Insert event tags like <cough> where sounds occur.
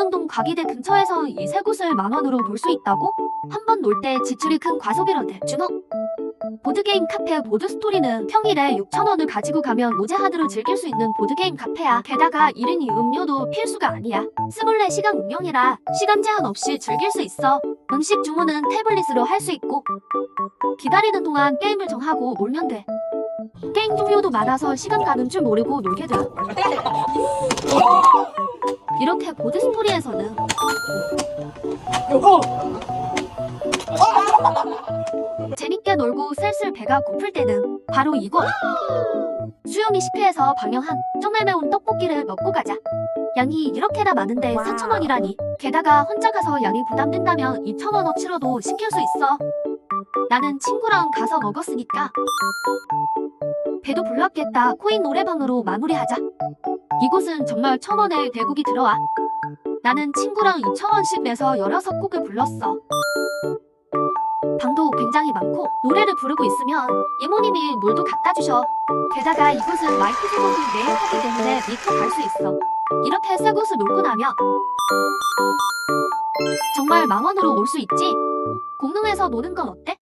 용릉동 과기대 근처에서 이 세 곳을 만 원으로 볼 수 있다고? 한 번 놀 때 지출이 큰 과소비로대 준호. 보드게임 카페 보드스토리는 평일에 6,000원을 가지고 가면 모자하드로 즐길 수 있는 보드게임 카페야. 게다가 1인이 음료도 필수가 아니야. 24시간 운영이라 시간 제한 없이 즐길 수 있어. 음식 주문은 태블릿으로 할 수 있고 기다리는 동안 게임을 정하고 놀면 돼. 게임 종류도 많아서 시간 가는 줄 모르고 놀게 돼. <laughs> 이렇게 보드 스토리에서는. 재밌게 놀고 슬슬 배가 고플 때는 바로 이곳. 수영이 10회에서 방영한 정말 매운 떡볶이를 먹고 가자. 양이 이렇게나 많은데 4,000원이라니. 게다가 혼자 가서 양이 부담된다면 2,000원어치로도 시킬 수 있어. 나는 친구랑 가서 먹었으니까. 배도 불렀겠다. 코인 노래방으로 마무리하자. 이곳은 정말 1,000원에 대국이 들어와 나는 친구랑 2,000원씩 내서 16곡을 불렀어 방도 굉장히 많고 노래를 부르고 있으면 이모님이 물도 갖다 주셔. 게다가 이곳은 마이크 제공이 매일 하기 때문에 미터 갈 수 있어. 이렇게 세 곳을 놀고 나면 정말 만 원으로 올 수 있지. 공릉에서 노는 건 어때?